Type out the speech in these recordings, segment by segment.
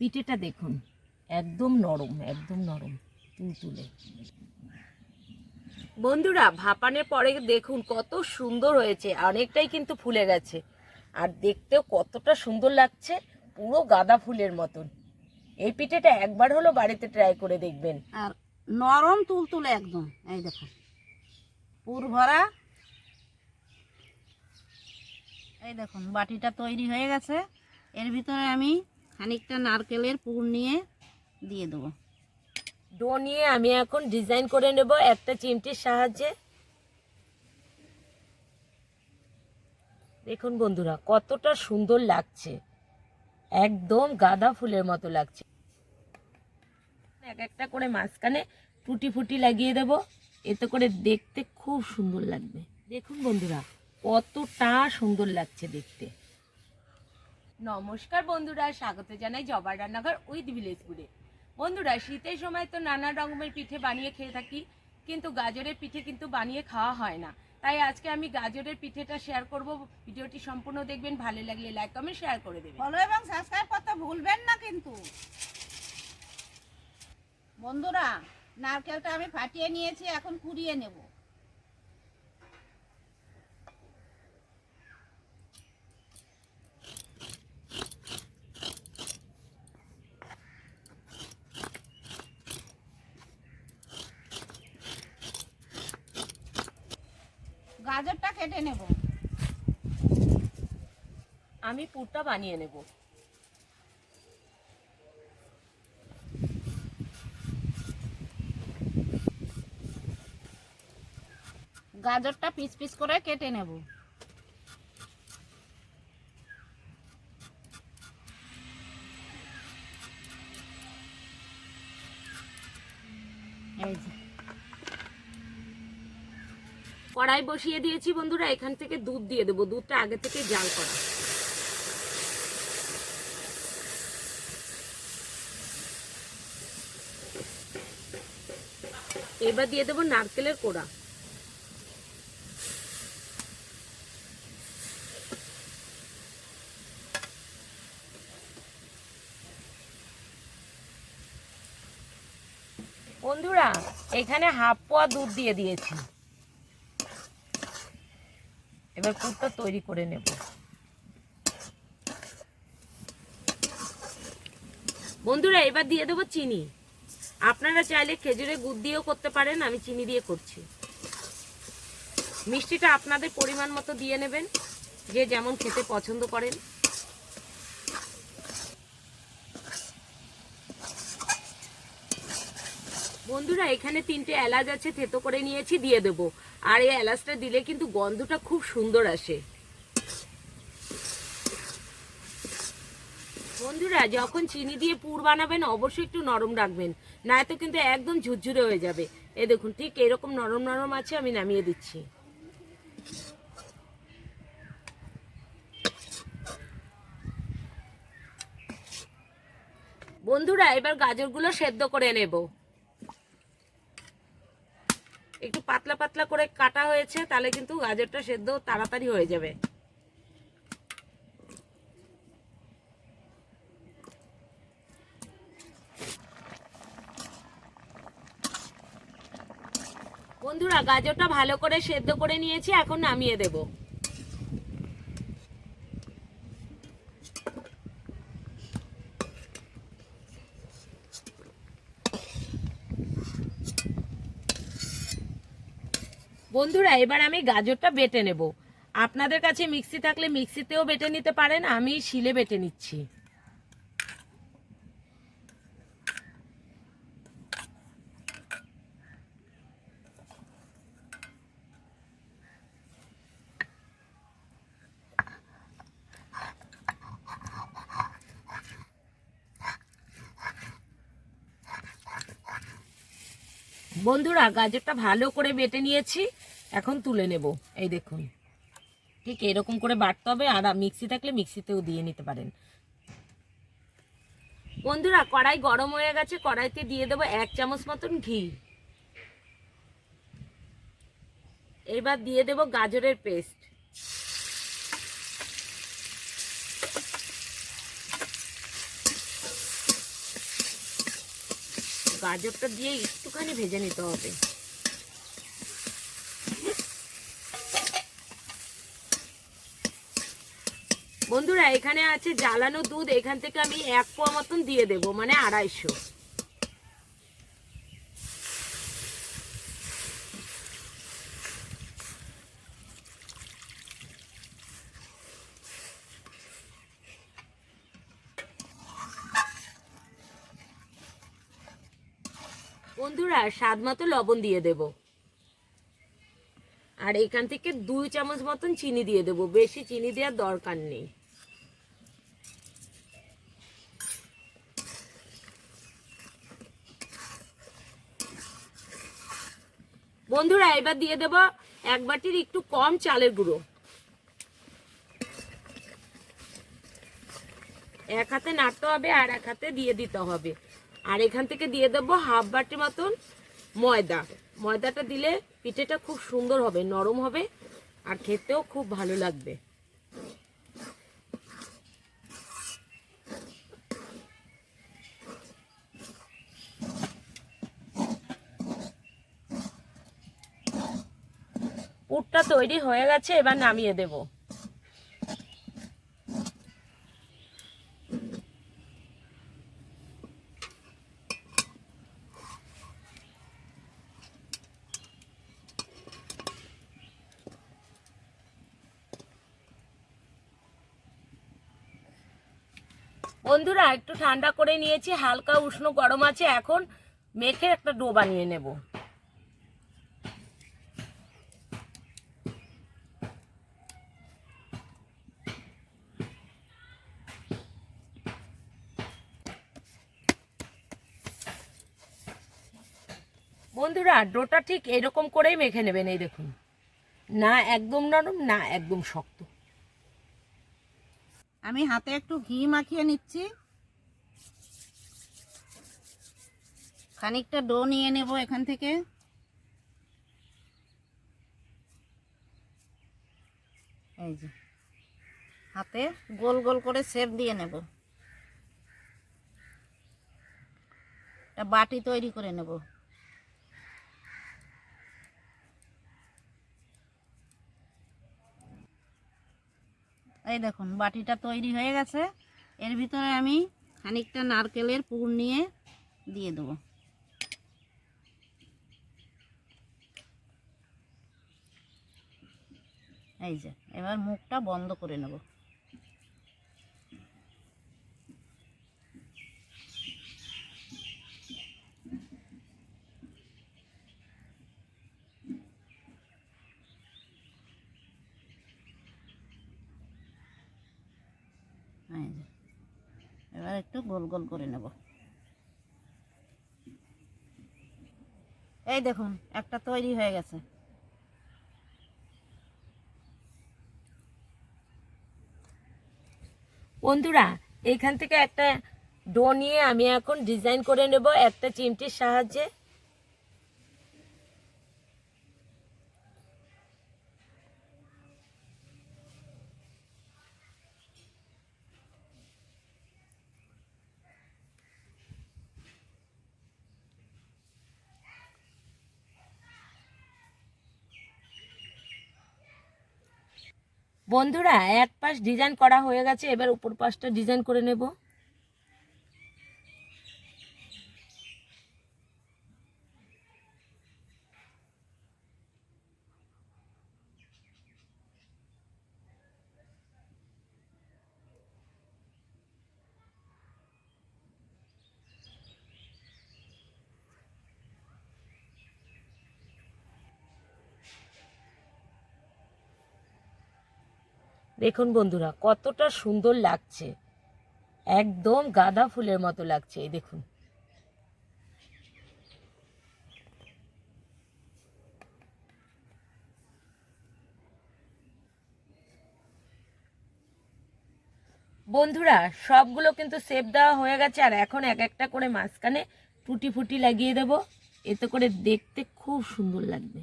পিঠেটা দেখুন একদম নরম একদম নরম তুলতুলে বন্ধুরা ভাপানের পরে দেখুন কত সুন্দর হয়েছে অনেকটাই কিন্তু ফুলে গেছে। আর দেখতেও কতটা সুন্দর লাগছে পুরো গাঁদা ফুলের মতন। এই পিঠেটা একবার হলো বাড়িতে ট্রাই করে দেখবেন। আর নরম তুলতুলে একদম এই দেখো। পুর ভরা। এই দেখুন বাটিটা তৈরি হয়ে গেছে। এর ভিতরে আমি খানিকটা নারকেলের পুর নিয়ে দিয়ে দেবো। ডো নিয়ে আমি এখন ডিজাইন করে নেব একটা চিমটির সাহায্যে। দেখুন বন্ধুরা, কতটা সুন্দর লাগছে। একদম গাঁদা ফুলের মতো লাগছে। এক একটা করে মাঝখানে টুটি ফুটি লাগিয়ে দেব। এতে করে দেখতে খুব সুন্দর লাগবে। দেখুন বন্ধুরা, কতটা সুন্দর লাগছে দেখতে। নমস্কার বন্ধুরা, স্বাগত জানাই জবার রান্নাঘর উইথ ভিলেজপুরে বন্ধুরা, শীতের সময় তো নানা রকমের পিঠে বানিয়ে খেয়ে থাকি, কিন্তু গাজরের পিঠে কিন্তু বানিয়ে খাওয়া হয় না। তাই আজকে আমি গাজরের পিঠেটা শেয়ার করব। ভিডিওটি সম্পূর্ণ দেখবেন, ভালো লাগলে লাইক কমেন্ট শেয়ার করে দেবেন। ফলো এবং সাবস্ক্রাইব করতে ভুলবেন না কিন্তু। বন্ধুরা, নারকেলটা আমি ফাটিয়ে নিয়েছি, এখন কুড়িয়ে নেব গাজরটা কেটে নেব আমি পুরটা বানিয়ে নেব। গাজরটা পিস পিস করে কেটে নেব। কড়াই বসিয়ে দিয়েছি বন্ধুরা এখান থেকে দুধ দিয়ে দেবো। দুধটা আগে থেকে জাল করা। এবার দিয়ে দেবো নারকেলের কোড়া। বন্ধুরা, এখানে হাফ পোয়া দুধ দিয়ে দিয়েছি। এবার পুরটা তৈরি করে নেব। বন্ধুরা, এবার দিয়ে দেবো চিনি। আপনারা চাইলে খেজুরের গুড় দিয়েও করতে পারেন, আমি চিনি দিয়ে করছি। মিষ্টিটা আপনাদের পরিমাণ মতো দিয়ে নেবেন, যে যেমন খেতে পছন্দ করেন। বন্ধুরা, এখানে তিনটে এলাচ আছে, থেতো করে নিয়েছি, দিয়ে দেবো। আর এই এলাচটা দিলে কিন্তু গন্ধটা খুব সুন্দর আসে। বন্ধুরা, যখন চিনি দিয়ে পুর বানাবেন, অবশ্যই একটু নরম রাখবেন। নয়তো কিন্তু একদম ঝুরঝুরে হয়ে যাবে। এ দেখুন, ঠিক এরকম নরম নরম আছে, আমি নামিয়ে দিচ্ছি। বন্ধুরা, এবার গাজরগুলো সেদ্ধ করে নেব। একটু পাতলা পাতলা করে কাটা হয়েছে, তাহলে কিন্তু গাজরটা সেদ্ধ তাড়াতাড়ি হয়ে যাবে। বন্ধুরা, গাজরটা ভালো করে সেদ্ধ করে নিয়েছি, এখন নামিয়ে দেব। বন্ধুরা, এবার আমি গাজরটা বেটে নেব। আপনাদের কাছে মিক্সি থাকলে মিক্সিতেও বেটে নিতে পারেন, আমি শিলে বেটে নিচ্ছি। বন্ধুরা, গাজরটা ভালো করে বেটে নিয়েছি, এখন তুলে নেব। এই দেখুন, ঠিক এরকম করে বাটতে হবে, আর মিক্সি থাকলে মিক্সিতেও দিয়ে নিতে পারেন। বন্ধুরা, কড়াই গরম হয়ে গেছে, কড়াইতে দিয়ে দেবো এক চামচ মতন ঘি। এবার দিয়ে দেবো গাজরের পেস্ট। গাজরটা দিয়ে একটুখানি ভেজে নিতে হবে। বন্ধুরা, এখানে আছে জ্বালানো দুধ, এখান থেকে আমি এক পোয়া মতন দিয়ে দেব মানে আড়াইশো। বন্ধুরা, স্বাদ মতো লবণ দিয়ে দেব। আর এখান থেকে দুই চামচ মতন চিনি দিয়ে দেব। বেশি চিনি দেওয়ার দরকার নেই। বন্ধুরা, এবার দিয়ে দেব এক বাটির একটু কম চালের গুঁড়ো। এক হাতে নাড়তে হবে আর এক হাতে দিয়ে দিতে হবে। আর এখান থেকে দিয়ে দেবো হাফ বাটি মতন ময়দা। ময়দাটা দিলে পিঠেটা খুব সুন্দর হবে, নরম হবে আর খেতেও খুব ভালো লাগবে। পুরটা তৈরি হয়ে গেছে, এবার নামিয়ে দেবো বন্ধুরা একটু ঠান্ডা করে নিয়েছি, হালকা উষ্ণ গরম আছে, এখন মেখে একটা ডো বানিয়ে নেব। বন্ধুরা, ডোটা ঠিক এরকম করেই মেখে নেবেন, এই দেখুন। না একদম নরম, না একদম শক্ত। আমি হাতে একটু ঘি মাখিয়ে নিচ্ছি। খানিকটা ডো নিয়ে নেব এখান থেকে। এই যে, হাতে গোল গোল করে শেপ দিয়ে নেব। বাটি তৈরি করে নেব। এই দেখুন, বাটিটা তৈরি হয়ে গেছে। এর ভিতরে আমি খানিকটা নারকেলের পুর নিয়ে দিয়ে দেবো। এই যে, এবার মুখটা বন্ধ করে নেব। এবার একটু গোল গোল করে নেব। এই দেখুন, একটা তৈরি হয়ে গেছে। বন্ধুরা এইখান থেকে একটা ডো নিয়ে আমি এখন ডিজাইন করে নেব একটা চিমটির সাহায্যে। বন্ধুরা এক পাশ ডিজাইন করা হয়ে গেছে এবার উপর পাশটা ডিজাইন করে নেব। দেখুন বন্ধুরা, কতটা সুন্দর লাগছে। একদম গাঁদা ফুলের মতো লাগছে, এই দেখুন। বন্ধুরা, সবগুলো কিন্তু সেপ দেওয়া হয়ে গেছে, আর এখন এক একটা করে মাঝখানে টুটি ফুটি লাগিয়ে দেব। এতে করে দেখতে খুব সুন্দর লাগবে।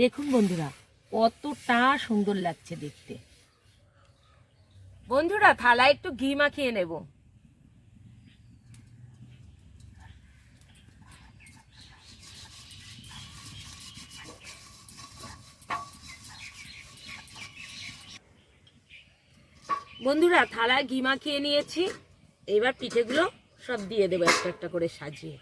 দেখুন বন্ধুরা, কতটা সুন্দর লাগছে দেখতে। বন্ধুরা থালায় একটু ঘি মাখিয়ে নেব। বন্ধুরা থালায় ঘি মাখিয়ে নিয়েছি। এবার পিঠেগুলো সব দিয়ে দেবো একটা একটা করে সাজিয়ে।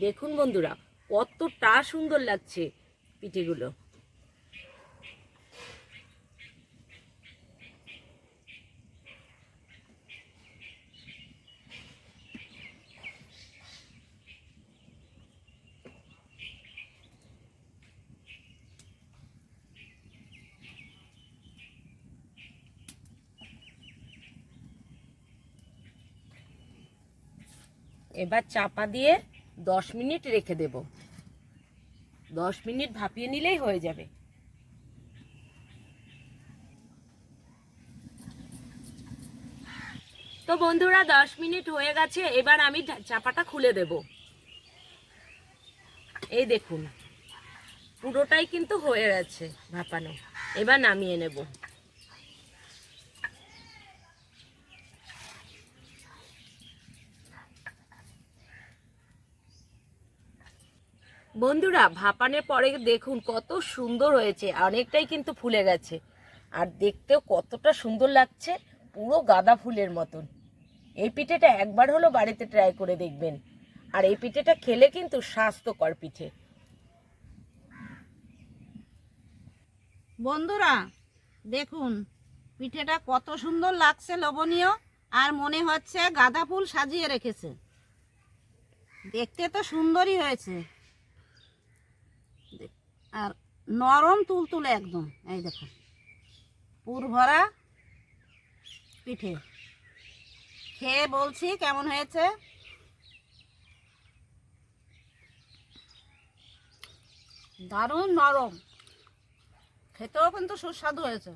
দেখুন বন্ধুরা কতটা সুন্দর লাগছে পিঠেগুলো। এবার চাপা দিয়ে দশ মিনিট রেখে দেব। দশ মিনিট ভাপিয়ে নিলেই হয়ে যাবে। তো বন্ধুরা, দশ মিনিট হয়ে গেছে, এবার আমি চাপাটা খুলে দেব। এই দেখুন, পুরোটাই কিন্তু হয়ে গেছে ভাপানো। এবার নামিয়ে নেব। বন্ধুরা, ভাপানের পরে দেখুন কত সুন্দর হয়েছে, অনেকটাই কিন্তু ফুলে গেছে। আর দেখতেও কতটা সুন্দর লাগছে, পুরো গাঁদা ফুলের মতন। এই পিঠেটা একবার হলো বাড়িতে ট্রাই করে দেখবেন। আর এই পিঠেটা খেলে কিন্তু স্বাস্থ্যকর পিঠে। বন্ধুরা, দেখুন, পিঠেটা কত সুন্দর লাগছে লবণীয় আর মনে হচ্ছে গাঁদা ফুল সাজিয়ে রেখেছে। দেখতে তো সুন্দরই হয়েছে। আর নরম তুলতুলে একদম, এই দেখুন পুর ভরা পিঠে। খেয়ে বলছি কেমন হয়েছে? দারুণ নরম। খেতেও কিন্তু সুস্বাদু হয়েছে।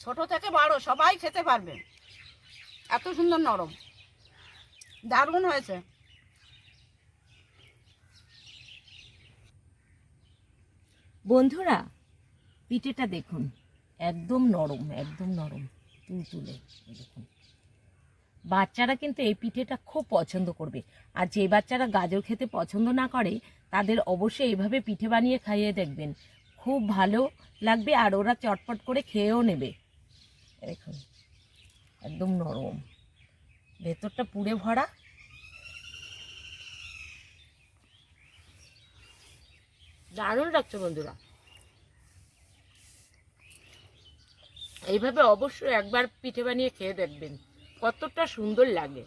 ছোট থেকে বড়, সবাই খেতে পারবে। এত সুন্দর নরম। দারুণ হয়েছে। বন্ধুরা, পিঠেটা দেখুন। একদম নরম একদম নরম। তুলতুলে দেখুন। বাচ্চারা কিন্তু এই পিঠেটা খুব পছন্দ করবে। আর যে বাচ্চারা গাজর খেতে পছন্দ না করে, তাদের অবশ্যই এইভাবে পিঠে বানিয়ে খাইয়ে দেখবেন। খুব ভালো লাগবে আর ওরা চটপট করে খেয়েও নেবে। দেখুন, একদম নরম। ভেতরটা পুড়ে ভরা। দারুণ লাগছে বন্ধুরা। এইভাবে অবশ্যই একবার পিঠে বানিয়ে খেয়ে দেখবেন, কতটা সুন্দর লাগে।